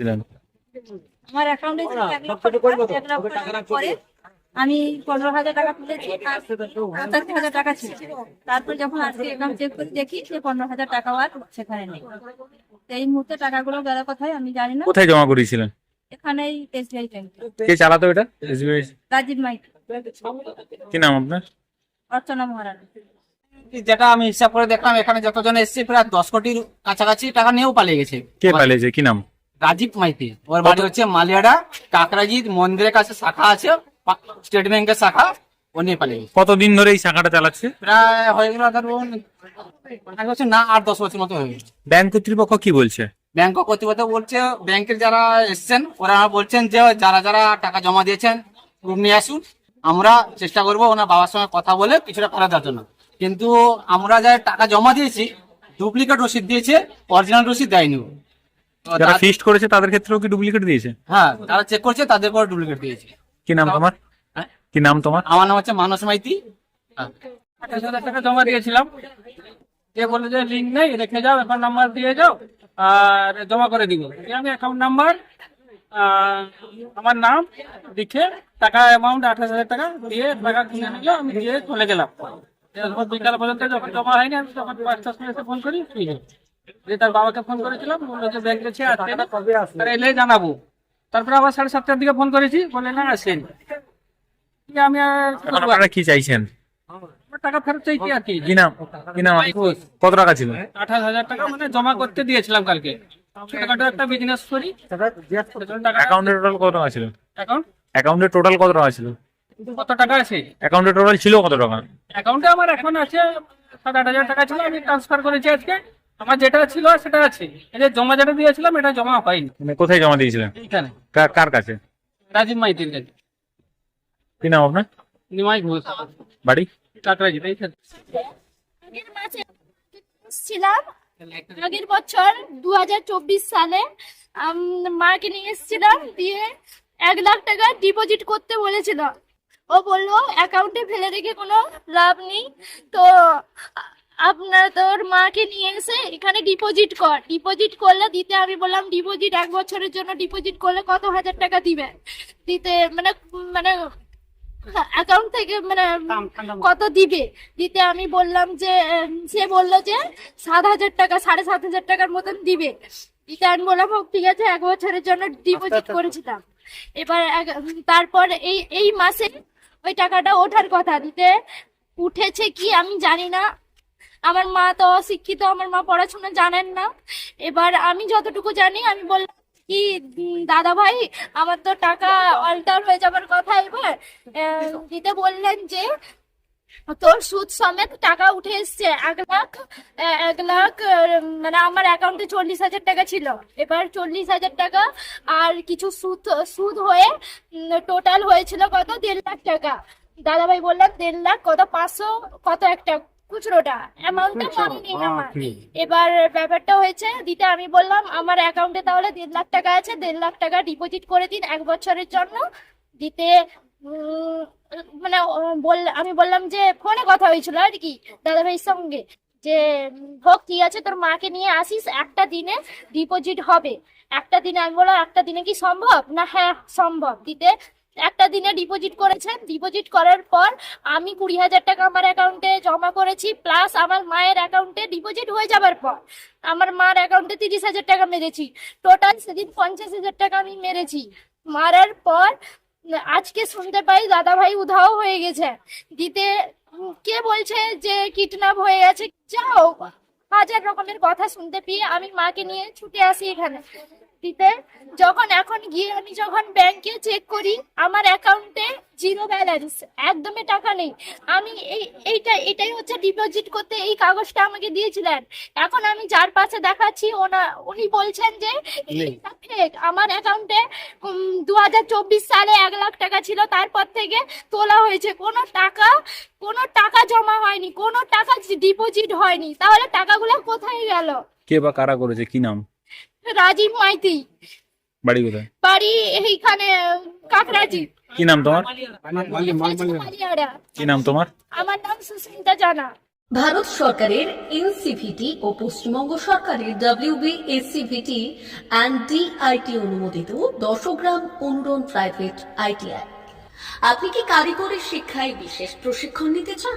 দিলেন। আমার অ্যাকাউন্টে ছিল এক লক্ষ টাকা, এক লক্ষ টাকার পরে আমি পনেরো হাজার টাকা তুলেছি আর পঁচাশি হাজার টাকা ছিল। তারপর যখন আজকে অ্যাকাউন্ট চেক করে দেখি যে পনেরো হাজার টাকাও আর সেখানে নেই। এই মুহূর্তে টাকাগুলো গেল কোথায় আমি জানি না। কোথায় জমা করিয়েছিলেন? এখানেই এসবিআই ব্যাংক কে চালাতো এটা? এসবিআই রাজীব মাইক কি নাম আপনার? অর্চনা মহারানা। যেটা আমি হিসাব করে দেখলাম এখানে যতজন এসছে প্রায় দশ কোটির কাছাকাছি টাকা নিয়েও পালিয়ে গেছে। কে পালিয়েছে? কি নাম? রাজীব মাইতি ওর বাড়ি হচ্ছে মালিয়াডা কাকরাজিৎ মন্দিরের কাছে শাখা আছে স্টেট ব্যাংকের শাখা ও গেছে কতদিন ধরে এই শাখাটা চালাচ্ছে? প্রায় হয়ে গেল ধরুন বছর না আট দশ বছর মতো হয়ে গেছে। ব্যাংক কর্তৃপক্ষ কি বলছে? ব্যাংক কর্তৃপক্ষ বলছে ব্যাংকের যারা এসছেন ওরা বলছেন যে যারা যারা টাকা জমা দিয়েছেন প্রুফ নিয়ে আসুন। আমরা চেষ্টা করব ওনার বাবার সঙ্গে কথা বলে কিছুটা করা দেওয়ার জন্য। কিন্তু আমরা যারা টাকা জমা দিয়েছি ডুপ্লিকেট রসিদ দিয়েছে অরিজিনাল রসিদ দেয়নি যারা ফিস্ট করেছে তাদের ক্ষেত্রেও কি ডুপ্লিকেট দিয়েছে? হ্যাঁ তারা চেক করছে তাদের পর ডুপ্লিকেট দিয়েছে। কি নাম তোমার? হ্যাঁ? কি নাম তোমার? আমার নাম হচ্ছে মানস মাইতি। হ্যাঁ। আঠাশ হাজার টাকা জমা দিয়েছিলাম। যে বলে যে লিঙ্ক নেই রেখে যাও অ্যাকাউন্ট নাম্বার দিয়ে যাও আর জমা করে দিব। আমি অ্যাকাউন্ট নাম্বার আমার নাম লিখে টাকা অ্যামাউন্ট আঠাশ হাজার টাকা দিয়ে টাকা কিনে নিল আমি দিয়ে চলে গেলাম। বিকাল পর্যন্ত যখন জমা হয়নি আমি তখন পাঁচটার সময় এসে ফোন করি ঠিক আছে দিয়ে তার বাবাকে ফোন করেছিলাম বলল যে গেছে আর এলে জানাব। তারপরে আবার সাড়ে সাতটার দিকে ফোন করেছি বলে না আসেনি। দিয়ে আমি আর কি চাইছেন? টাকা ফেরত চাইছি আর কি। কি নাম? কি নাম কত টাকা ছিল? আঠাশ হাজার টাকা মানে জমা করতে দিয়েছিলাম কালকে। ছোটখাটো একটা বিজনেস করি। অ্যাকাউন্টে টোটাল কত টাকা ছিল? অ্যাকাউন্ট অ্যাকাউন্টে টোটাল কত টাকা ছিল? কত টাকা আছে? অ্যাকাউন্টে টোটাল ছিল কত টাকা? অ্যাকাউন্টে আমার এখন আছে সাত আট হাজার টাকা ছিল আমি ট্রান্সফার করেছি আজকে। আমার যেটা ছিল সেটা আছে। এই যে জমা যেটা দিয়েছিলাম এটা জমা হয়নি। মানে কোথায় জমা দিয়েছিলেন? এইখানে। কার কার কাছে? রাজীব মাইতির কাছে। কি নাম আপনার? নিমাই ঘোষ। বাড়ি? কাকরাজি এইখানে আগের মাসে ছিলাম আগের বছর দু হাজার চব্বিশ সালে মাকে নিয়ে এসেছিলাম দিয়ে এক লাখ টাকা ডিপোজিট করতে বলেছিল। ও বলল অ্যাকাউন্টে ফেলে রেখে কোনো লাভ নেই। তো আপনার তোর মাকে নিয়ে এসে এখানে ডিপোজিট কর। ডিপোজিট করলে দিতে আমি বললাম ডিপোজিট এক বছরের জন্য ডিপোজিট করলে কত হাজার টাকা দিবে? দিতে মানে মানে অ্যাকাউন্ট থেকে মানে কত দিবে? দিতে আমি বললাম যে সে বলল যে সাত হাজার টাকা সাড়ে সাত হাজার টাকার মতন দিবে। দিতে আমি বললাম হোক ঠিক আছে এক বছরের জন্য ডিপোজিট করেছিলাম। এবার তারপর এই এই মাসে ওই টাকাটা ওঠার কথা। দিতে উঠেছে কি আমি জানি না। আমার মা তো অশিক্ষিত, আমার মা পড়াশোনা জানেন না। এবার আমি যতটুকু জানি, আমি বললাম কি দাদা ভাই আমার তো টাকা অল্টার হয়ে যাবার কথা এবার। দিতে বললেন যে, তোর সুদ সমেত টাকা উঠে এসছে, এক লাখ এক লাখ মানে আমার অ্যাকাউন্টে চল্লিশ হাজার টাকা ছিল। এবার চল্লিশ হাজার টাকা আর কিছু সুদ সুদ হয়ে টোটাল হয়েছিল কত? দেড় লাখ টাকা। দাদাভাই বললেন, দেড় লাখ, কত? পাঁচশো, কত একটা? খুচরোটা। অ্যামাউন্টটা মনে নেই আমার। এবার ব্যাপারটা হয়েছে দিতে আমি বললাম আমার অ্যাকাউন্টে তাহলে দেড় লাখ টাকা আছে দেড় লাখ টাকা ডিপোজিট করে দিন এক বছরের জন্য। দিতে মানে বল আমি বললাম যে ফোনে কথা হয়েছিল আর কি দাদাভাইয়ের সঙ্গে। যে হোক ঠিক আছে তোর মাকে নিয়ে আসিস একটা দিনে ডিপোজিট হবে। একটা দিনে আমি বললাম একটা দিনে কি সম্ভব? না হ্যাঁ সম্ভব। দিতে একটা দিনে ডিপোজিট করেছেন। ডিপোজিট করার পর আমি কুড়ি হাজার টাকা আমার অ্যাকাউন্টে জমা করেছি প্লাস আমার মায়ের অ্যাকাউন্টে ডিপোজিট হয়ে যাবার পর আমার মার অ্যাকাউন্টে তিরিশ হাজার টাকা মেরেছি। টোটাল সেদিন পঞ্চাশ হাজার টাকা আমি মেরেছি। মারার পর আজকে শুনতে পাই দাদা ভাই উধাও হয়ে গেছে। দিতে কে বলছে যে কিডন্যাপ হয়ে গেছে? যাও, হাজার রকমের কথা শুনতে পেয়ে আমি মাকে নিয়ে ছুটে আসি এখানে। দিতে যখন এখন গিয়ে আমি যখন ব্যাংকে চেক করি আমার অ্যাকাউন্টে জিরো ব্যালেন্স একদমই টাকা নেই। আমি এই এইটা এটাই হচ্ছে ডিপোজিট করতে এই কাগজটা আমাকে দিয়েছিলেন। এখন আমি যার পাশে দেখাচ্ছি ওনা উনি বলছেন যে এটা ফেক আমার অ্যাকাউন্টে দু হাজার চব্বিশ সালে এক লাখ টাকা ছিল তারপর থেকে তোলা হয়েছে। কোনো টাকা কোনো টাকা জমা হয়নি কোনো টাকা ডিপোজিট হয়নি। তাহলে টাকাগুলো কোথায় গেল? কে বা কারা করেছে? কি নাম? রাজীব মাইতি। বাড়ি কোথায়? বাড়ি এইখানে কাকরাজি কি নাম তোমার? কি নাম তোমার? আমার নাম সুস্মিতা জানা। ভারত সরকারের এনসিভিটি ও পশ্চিমবঙ্গ সরকারের ডাব্লিউবিএসসিভিটি অ্যান্ড ডিআইটি অনুমোদিত দশগ্রাম অনুরণ প্রাইভেট আইটিআই আপনি কি কারিগরি শিক্ষায় বিশেষ প্রশিক্ষণ নিতে চান?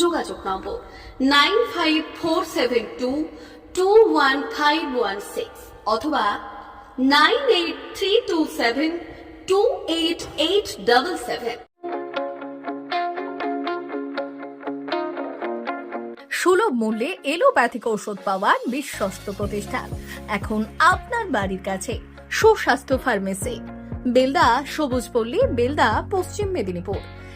যোগাযোগ নম্বর nine five four seven two two one five one six অথবা nine eight three two seven two eight eight double seven সুলভ মূল্যে এলোপ্যাথিক ঔষধ পাওয়ার বিশ্বস্ত প্রতিষ্ঠান। এখন আপনার বাড়ির কাছে সুস্বাস্থ্য ফার্মেসি। বেলদা সবুজ পল্লী, বেলদা, পশ্চিম মেদিনীপুর।